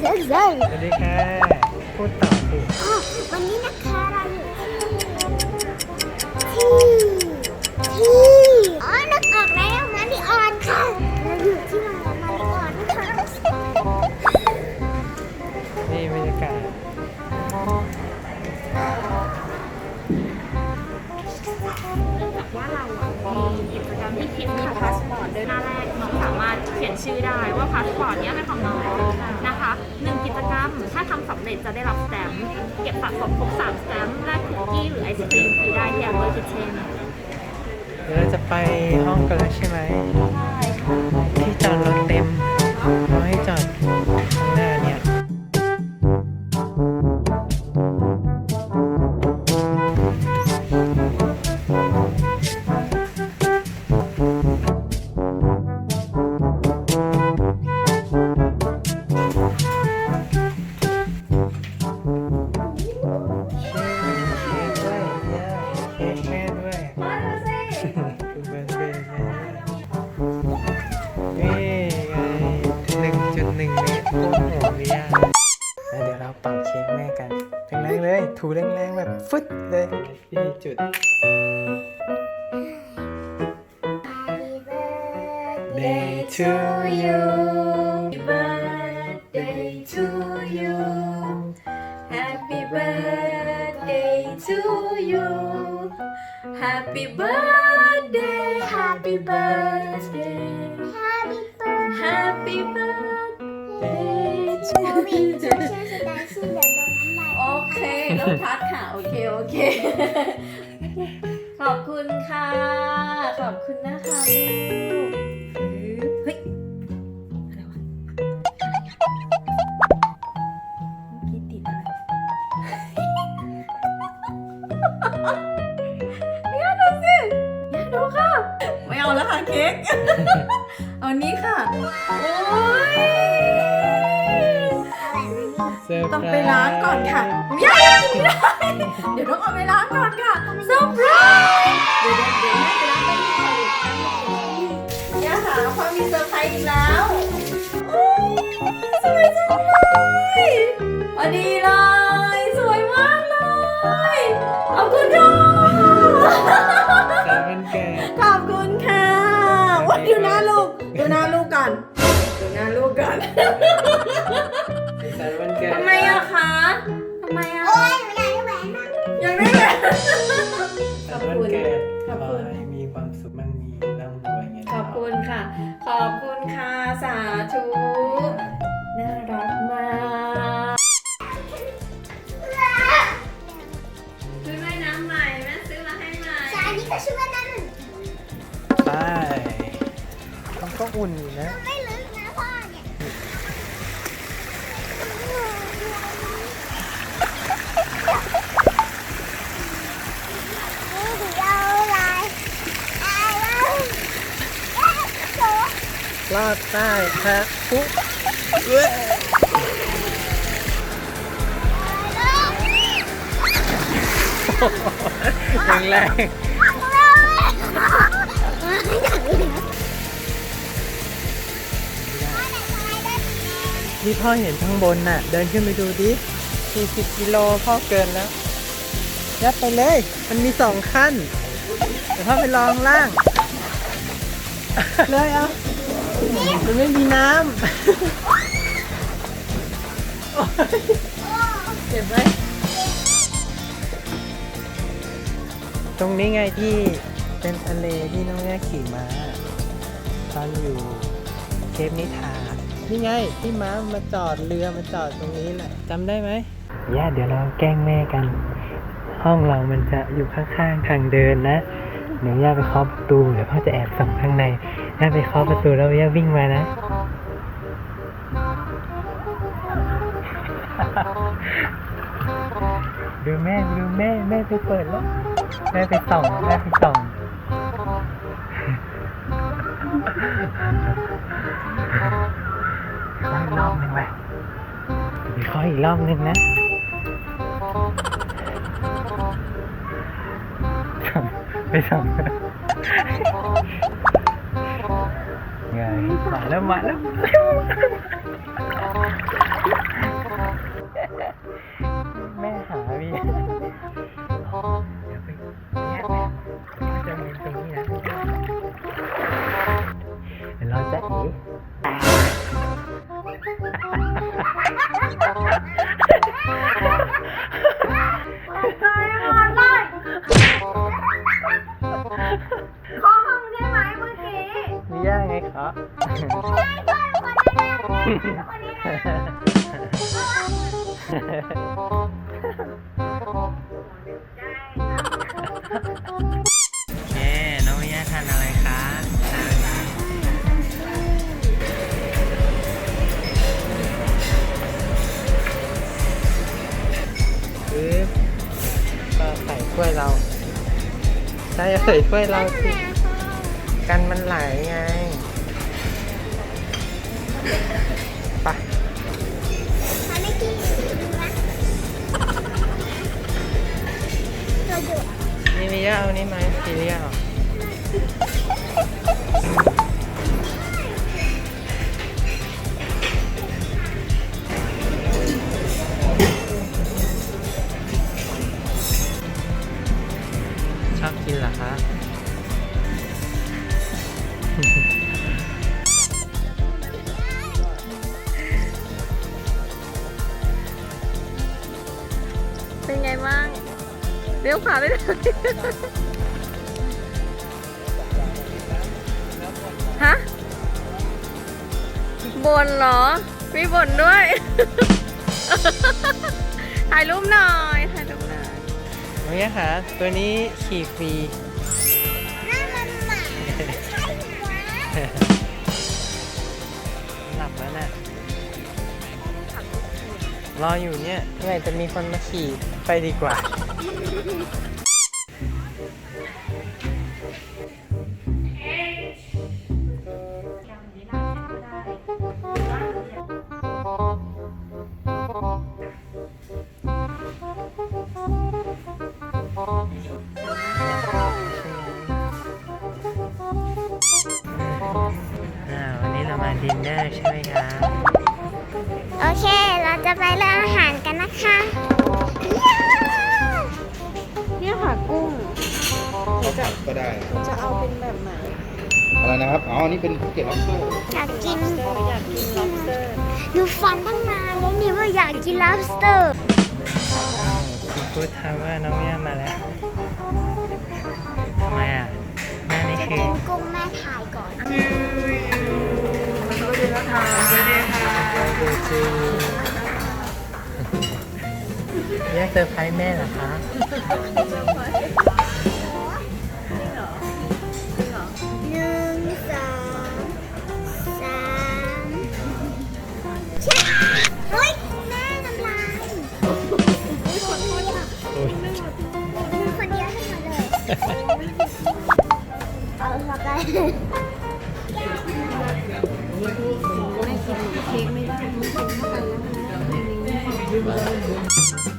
เซิร์ฟเซิร์ฟสวัสดีค่ะ พูดต่อสิอ๋อวันนี้นะคะเราอยู่ที่ที่อ๋อนึกออกแล้วมาริออนค่ะเราอยู่ที่โรงแรมมาริออนค่ะนี่บรรยากาศว่าเราอะมีกิจกรรมที่คิดมีพาสปอร์ตเดินหน้าแรกน้องสามารถเขียนชื่อได้ว่าพาสปอร์ตเนี้ยเป็นของน้อง นะคะหนึ่งกิจกรรม ถ้าทำสำเร็จจะได้รับสแตมป์เก็บสะสมครบ3สแตมป์แลกคุกกี้หรือไอศครีมฟรีได้ที่แอมเปิลคิทเช่น เดี๋ยวเราจะไปห้องกันแล้วใช่ไหม ถูแรงๆแบบฟึดเลยที่จุด Day to you birthday to you Happy birthday to you Happy birthday Happy birthday น้องพัดค่ะ โอเค โอเค ขอบคุณค่ะ ขอบคุณนะคะลูกเฮ้ยอะไรวะเมื่อกี้ติดอะไรย่าดูสิอย่าดูค่ะ ไม่เอาแล้วค่ะเค้ก เอานี้ค่ะ โอ้ย ต้องไปล้างก่อนค่ะยังกินไม่ได้ เดี๋ยวต้องเอาไปล้างก่อนค่ะเซอร์ไพรส์เดี๋ยวเดี๋ยวเดี๋ยวแม่ไปล้างไปที่ใครย่าหาความมีเซอร์ไพรส์อีกแล้วโอ้ยสวยจังเลยพอดีเลย สวยมากเลยขอบคุณค่ะสามวันเกิดขอบคุณค่ะว่าดูหน้าลูกดูหน้าลูกก่อนดูหน้าลูกก่อนสามวันเกิด ทำไมอะคะทำไมอะโอ้ยไม่ได้แหวนมากยังไม่เลยสามวันเกิดขอบคุณขอให้มีความสุขมั่งมีร่ำรวยเงินขอบคุณค่ะ ขอบคุณค่ะสาธุน่ารักมากซื้อไม้น้ำใหม่แม่ซื้อมาให้ใหม่สายนี้ก็ชื่อว่านั่นไปมันก็อุ่นอยู่นะไม่ลึกนะ ลอดใต้พะพุเว้ยแรงแรงที่พ่อเห็นข้างบนน่ะ เดินขึ้นไปดูดิ 40 กิโลพ่อเกินแล้ว ยัดไปเลย มันมีสองขั้น เดี๋ยวพ่อไปลองล่าง เลยเอา มันไม่มีน้ำโอ๊ยเจ็บไหมตรงนี้ไงที่เป็นทะเลที่น้องแง่ขี่ม้าตอนอยู่เคปนิทานี่ไงที่ม้ามาจอดเรือมาจอดตรงนี้แหละจำได้ไหมย่าเดี๋ยวเราแกล้งแม่กัน ห้องเรามันจะอยู่ข้างๆทางเดินนะเดี๋ยวย่าไปเคาะประตูเดี๋ยวพ่อจะแอบส่องข้างใน ย่าไปเคาะประตูแล้วย่าวิ่งมานะ ดูแม่ดูแม่แม่ไปเปิดแล้ว แม่ไปส่องแม่ไปส่องขออีกรอบหนึ่งไปเดี๋ยวขออีกรอบหนึ่งนะส่องไปส่อง ไง ย่าไงคะเย้น้องย่ทานอะไรคะบใส่ถ้วยเรา ใช่ใส่ถ้วยเราสิ กันมันไหลไงไปะทำไม่กินนะตัวหยุดนี่มิยะเอานี่ไหมซีเรียลชอบกินเหรอคะ เป็นไงบ้างเลี้ยวขวาได้เลยฮะบ่นเหรอ มีบ่นด้วย ถ่ายรูปหน่อย ถ่ายรูปหน่อยน้องยะคะตัวนี้ขี่ฟรี รออยู่เนี่ยเมื่อไหร่จะมีคนมาขี่ไปดีกว่า อ่าวันนี้เรามาดินเนอร์ใช่ไหมคะโก็ได้จะเอาเป็นแบบไหนอะไรนะครับอ๋อนี่เป็นภูเก็ตล็อบสเตอร์อยากกิน อยากกิน lobster หนูฝันตั้งนานแล้วนี่ว่าอยากกิน lobster ซีฟู้ดทาวเวอร์น้องย่ามาแล้วทำไมอะแม่นี่จะคืกิอนกุ้งแม่ถ่ายก่อน ดูจีแยกเซอร์ไพรส์แม่เหรอคะ แ